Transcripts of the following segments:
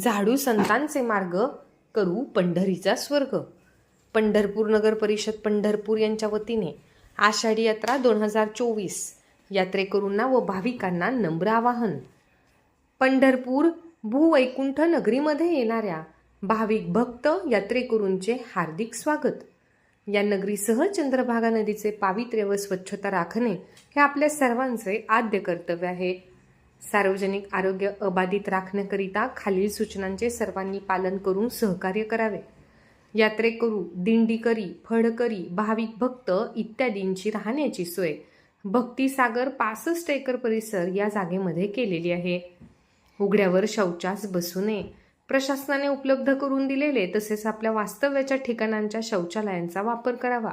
झाडू संतांचे मार्ग करू पंढरीचा स्वर्ग. पंढरपूर नगर परिषद पंढरपूर यांच्या वतीने आषाढी यात्रा दोन हजार चोवीस यात्रेकरूंना व भाविकांना नम्र आवाहन. पंढरपूर भूवैकुंठ नगरीमध्ये येणाऱ्या भाविक भक्त यात्रेकरूंचे हार्दिक स्वागत. या नगरीसह चंद्रभागा नदीचे पावित्र्य व स्वच्छता राखणे हे आपल्या सर्वांचे आद्य कर्तव्य आहे. सार्वजनिक आरोग्य अबाधित राखण्याकरिता खालील सूचनांचे सर्वांनी पालन करून सहकार्य करावे. यात्रेकरू दिंडीकरी फडकरी भाविक भक्त इत्यादींची राहण्याची सोय. भक्तिसागर पासष्ट एकर परिसर या जागेमध्ये केलेली आहे. उघड्यावर शौचास बसू नये. प्रशासनाने उपलब्ध करून दिलेले तसेच आपल्या वास्तव्याच्या ठिकाणांच्या शौचालयांचा वापर करावा.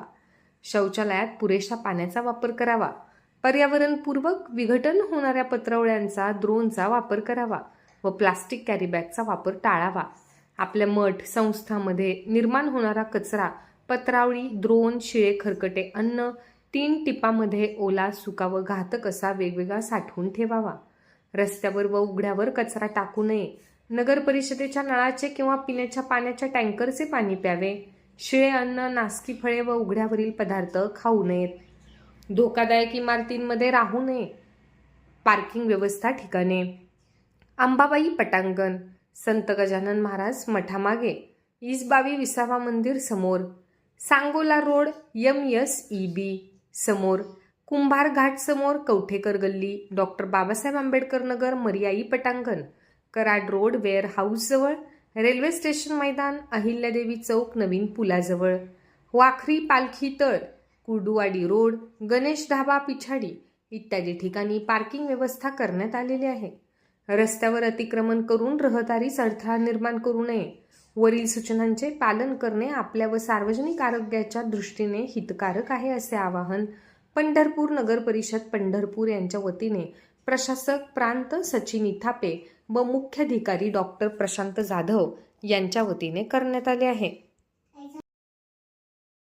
शौचालयात पुरेशा पाण्याचा वापर करावा. पर्यावरणपूर्वक विघटन होणाऱ्या पत्रवळ्यांचा द्रोणचा वापर करावा व प्लास्टिक कॅरीबॅगचा वापर टाळावा. आपल्या मठ संस्थांमध्ये निर्माण होणारा कचरा पत्रावळी द्रोण शिळे खरकटे अन्न तीन टिपामध्ये ओला सुका व घातक असा वेगवेगळा साठवून ठेवावा. रस्त्यावर व उघड्यावर कचरा टाकू नये. नगर परिषदेच्या नळाचे किंवा पिण्याच्या पाण्याच्या टँकरचे पाणी प्यावे. शिळे अन्न नासकी फळे व उघड्यावरील पदार्थ खाऊ नयेत. धोकादायक इमारतींमध्ये राहू नये. पार्किंग व्यवस्था ठिकाणे. अंबाबाई पटांगण. संत गजानन महाराज मठामागे. इसबावी विसावा मंदिर समोर. Sangola road M S E B समोर. कुंभार घाट समोर कवठेकर गल्ली. डॉक्टर बाबासाहेब आंबेडकर नगर मर्याई पटांगण. कराड रोड वेअर हाऊसजवळ रेल्वे स्टेशन मैदान अहिल्यादेवी चौक नवीन पुलाजवळ. वाखरी पालखी तळ. कुर्डुवाडी रोड गणेश धाबा पिछाडी इत्यादी ठिकाणी पार्किंग व्यवस्था करण्यात आलेली आहे. रस्त्यावर अतिक्रमण करून रहदारीस अडथळा निर्माण करू नये. वरील सूचनांचे पालन करणे आपल्या व सार्वजनिक आरोग्याच्या दृष्टीने हितकारक आहे असे आवाहन पंढरपूर नगर परिषद पंढरपूर यांच्या वतीने प्रशासक प्रांत सचिन इथापे व मुख्याधिकारी डॉक्टर प्रशांत जाधव यांच्या वतीने करण्यात आले आहे.